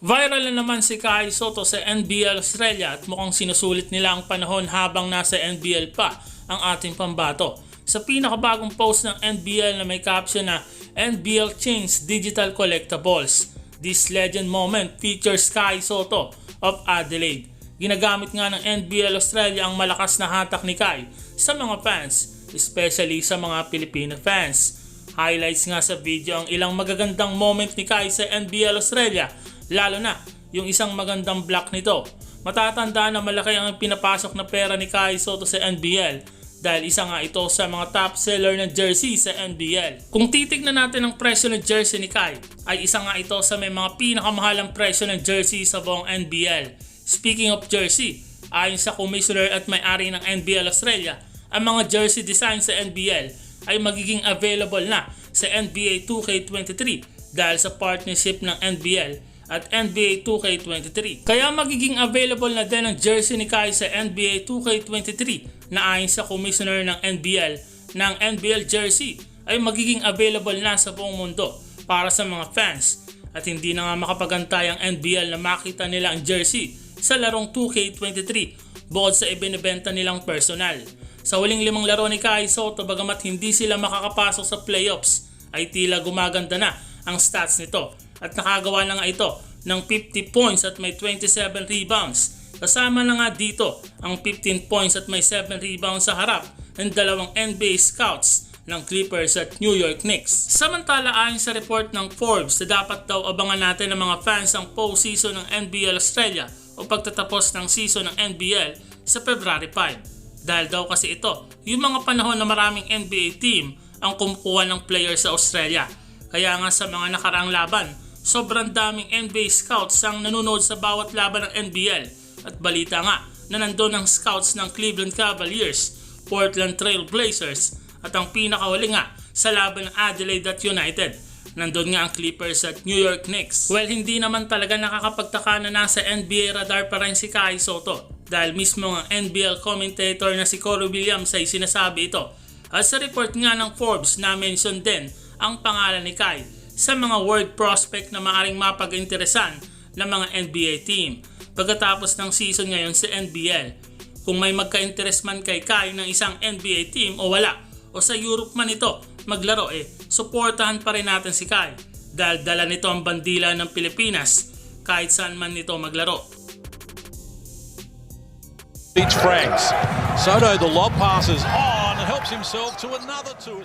Viral na naman si Kai Soto sa NBL Australia at mukhang sinusulit nila ang panahon habang nasa NBL pa ang ating pambato. Sa pinakabagong post ng NBL na may caption na NBL Chains Digital Collectibles. This legend moment features Kai Soto of Adelaide. Ginagamit nga ng NBL Australia ang malakas na hatak ni Kai sa mga fans, especially sa mga Filipino fans. Highlights nga sa video ang ilang magagandang moment ni Kai sa NBL Australia, lalo na yung isang magandang block nito. Matatandaan na malaki ang pinapasok na pera ni Kai Soto sa NBL dahil isa nga ito sa mga top seller ng jersey sa NBL. Kung titignan natin ang presyo ng jersey ni Kai, ay isa nga ito sa may mga pinakamahalang presyo ng jersey sa buong NBL. Speaking of jersey, ayon sa commissioner at may-ari ng NBL Australia, ang mga jersey design sa NBL ay magiging available na sa NBA 2K23 dahil sa partnership ng NBL at NBA 2K23. Kaya magiging available na din ang jersey ni Kai sa NBA 2K23 na ayon sa commissioner ng NBL ng NBL jersey ay magiging available na sa buong mundo para sa mga fans at hindi na nga makapagantay ang NBL na makita nila ang jersey sa larong 2K23 bukod sa ibinibenta nilang personal. Sa huling limang laro ni Kai Soto bagamat hindi sila makakapasok sa playoffs ay tila gumaganda na ang stats nito at nakagawa na nga ito ng 50 points at may 27 rebounds. Kasama na nga dito ang 15 points at may 7 rebounds sa harap ng dalawang NBA scouts ng Clippers at New York Knicks. Samantala ayon sa report ng Forbes na dapat daw abangan natin ng mga fans ang postseason ng NBL Australia o pagtatapos ng season ng NBL sa February 5. Dahil daw kasi ito, yung mga panahon na maraming NBA team ang kumukuha ng players sa Australia. Kaya nga sa mga nakaraang laban, sobrang daming NBA scouts ang nanonood sa bawat laban ng NBL. At balita nga na nandun ang scouts ng Cleveland Cavaliers, Portland Trail Blazers at ang pinakahuli nga sa laban ng Adelaide at United. Nandun nga ang Clippers at New York Knicks. Well, hindi naman talaga nakakapagtaka na nasa NBA radar pa rin si Kai Soto dahil mismo ang NBL commentator na si Corey Williams ay sinasabi ito. At sa report nga ng Forbes na mention din ang pangalan ni Kai sa mga world prospect na maaring mapag-interesan ng mga NBA team pagkatapos ng season ngayon sa NBL. Kung may magka-interest man kay Kai ng isang NBA team o wala o sa Europe man ito maglaro eh, suportahan pa rin natin si Kai dahil dala nito ang bandila ng Pilipinas kahit saan man nito maglaro. Beach Franks. Soto, the lob passes on and helps himself to another two.